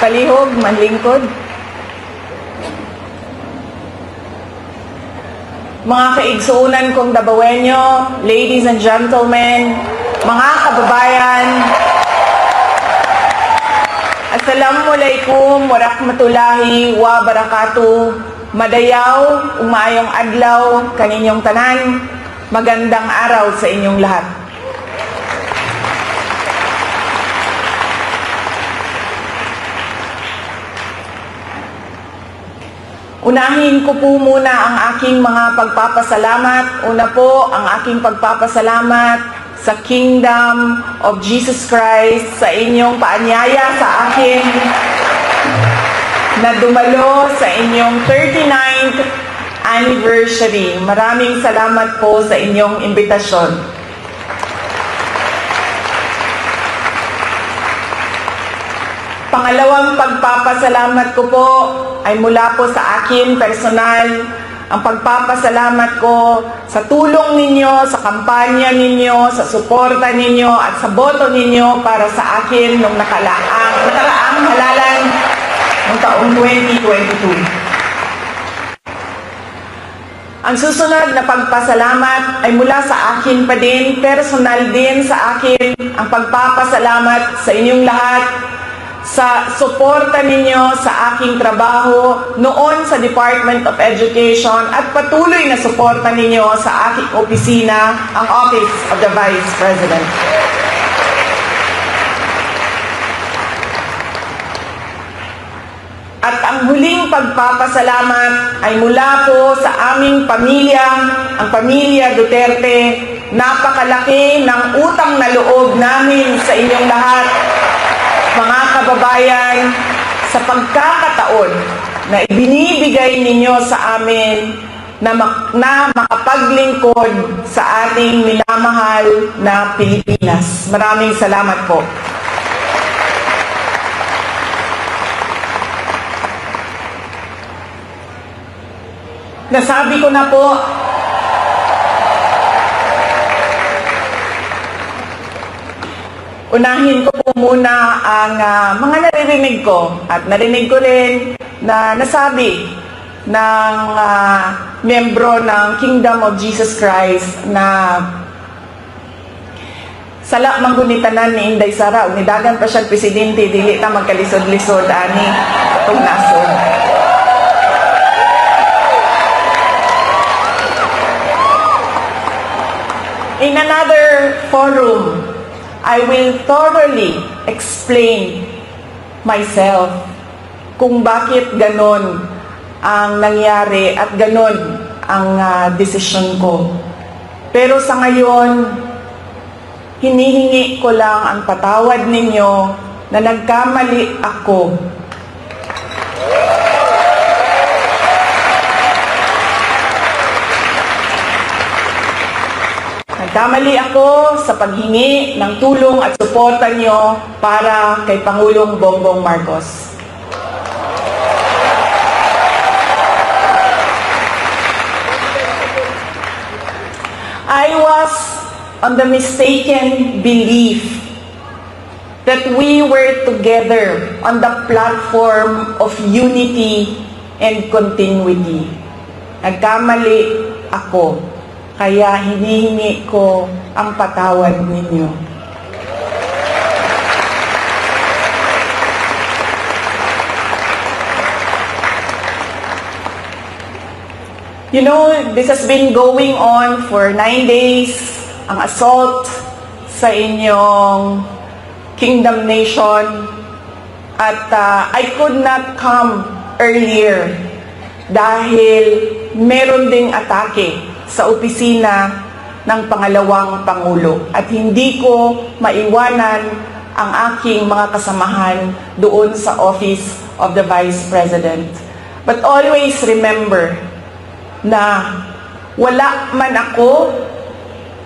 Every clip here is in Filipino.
Kalihog, manlingkod. Mga kaigsuunan kong Dabawenyo, ladies and gentlemen, mga kababayan, Assalamualaikum warahmatullahi wabarakatuh. Madayaw, umayong adlaw, kaninyong tanan, magandang araw sa inyong lahat. Unahin ko po muna ang aking mga pagpapasalamat. Una po, ang aking pagpapasalamat sa Kingdom of Jesus Christ, sa inyong paanyaya sa akin na dumalo sa inyong 39th anniversary. Maraming salamat po sa inyong imbitasyon. Pangalawang pagpapasalamat ko po ay mula po sa akin personal. Ang pagpapasalamat ko sa tulong ninyo, sa kampanya ninyo, sa suporta ninyo at sa boto ninyo para sa akin nung nakalaang, nakaraang halalan ng taong 2022. Ang susunod na pagpasalamat ay mula sa akin pa din, personal din sa akin ang pagpapasalamat sa inyong lahat sa suporta ninyo sa aking trabaho noon sa Department of Education at patuloy na suporta ninyo sa aking opisina, ang Office of the Vice President. At ang huling pagpapasalamat ay mula po sa aming pamilya, ang pamilya Duterte. Napakalaki ng utang na loob namin sa inyong lahat, kababayan, sa pagkakataon na ibinibigay ninyo sa amin na, mak- na makapaglingkod sa ating minamahal na Pilipinas. Maraming salamat po. Nasabi ko na po, unahin ko muna ang ah, mga naririnig ko at narinig ko rin na nasabi ng ah, membro ng Kingdom of Jesus Christ na sala manggunitanan ni Inday Sara unidagan pa siya presidente dili ta magkalisod-lisod ani atong nasod. In another forum, I will thoroughly explain myself kung bakit ganon ang nangyari at ganon ang ah, desisyon ko. Pero sa ngayon, hinihingi ko lang ang patawad ninyo na nagkamali ako Nagkamali ako sa paghingi ng tulong at suporta nyo para kay Pangulong Bongbong Marcos. I was on the mistaken belief that we were together on the platform of unity and continuity. Nagkamali ako kaya hinihingi ko ang patawad ninyo. You know, this has been going on for nine days. Ang assault sa inyong kingdom nation. At uh, I could not come earlier dahil meron ding atake sa opisina ng pangalawang Pangulo. At hindi ko maiwanan ang aking mga kasamahan doon sa Office of the Vice President. But always remember na wala man ako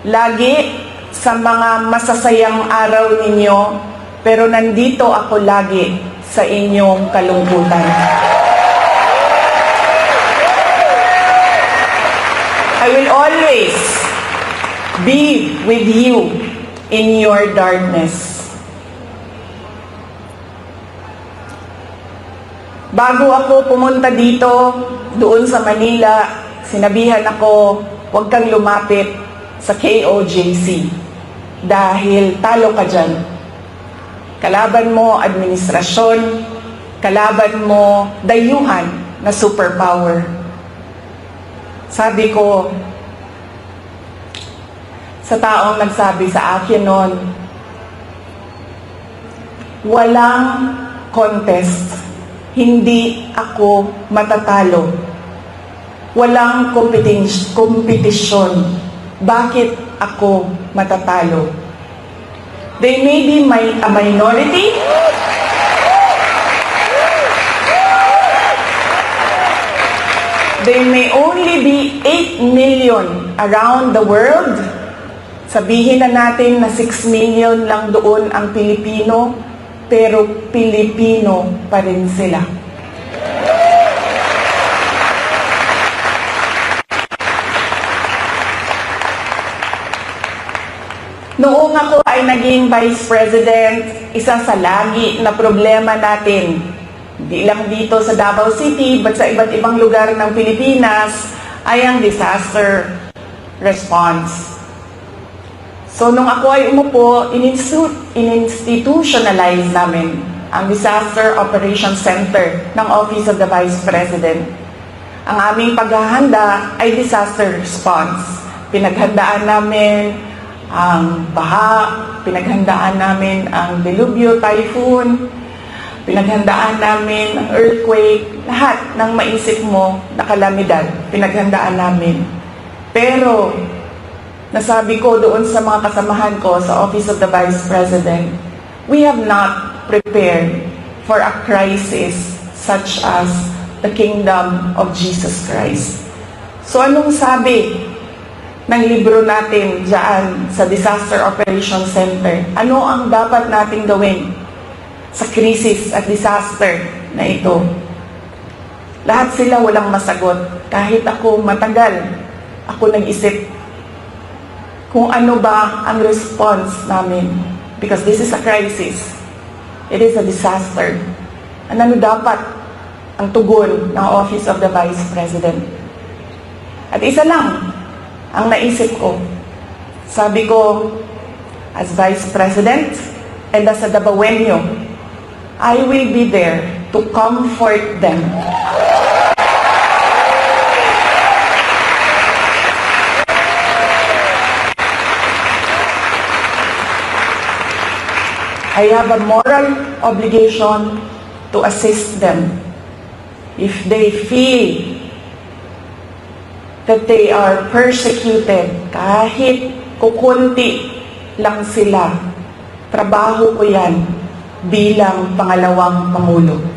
lagi sa mga masasayang araw ninyo, pero nandito ako lagi sa inyong kalungkutan. I will always be with you in your darkness. Bago ako pumunta dito, doon sa Manila, sinabihan ako, huwag kang lumapit sa KOJC dahil talo ka dyan. Kalaban mo administrasyon, kalaban mo dayuhan na superpower. Sabi ko, sa taong nagsabi sa akin noon, walang contest. Hindi ako matatalo. Walang kompetisyon. Bakit ako matatalo? They may be my, a minority, They may only be 8 million around the world. Sabihin na natin na 6 million lang doon ang Pilipino, pero Pilipino pa rin sila. Noong ako ay naging Vice President, isa sa lagi na problema natin, hindi lang dito sa Davao City, but sa iba't ibang lugar ng Pilipinas, ay ang disaster response. So nung ako ay umupo, ininstitutionalize namin ang Disaster Operations Center ng Office of the Vice President. Ang aming paghahanda ay disaster response. Pinaghandaan namin ang baha, pinaghandaan namin ang delubyo, typhoon, pinaghandaan namin ang earthquake, lahat ng maisip mo na kalamidad, pinaghandaan namin. Pero, nasabi ko doon sa mga kasamahan ko sa Office of the Vice President, we have not prepared for a crisis such as the kingdom of Jesus Christ. So anong sabi ng libro natin dyan sa Disaster Operations Center? Ano ang dapat nating gawin sa krisis at disaster na ito? Lahat sila walang masagot. Kahit ako matagal, ako nag-isip kung ano ba ang response namin. Because this is a crisis. It is a disaster. At ano dapat ang tugon ng Office of the Vice President? At isa lang ang naisip ko. Sabi ko, as Vice President and as a Dabawenyo, I will be there to comfort them. I have a moral obligation to assist them if they feel that they are persecuted kahit kukunti lang sila. Trabaho ko yan bilang pangalawang Pangulo.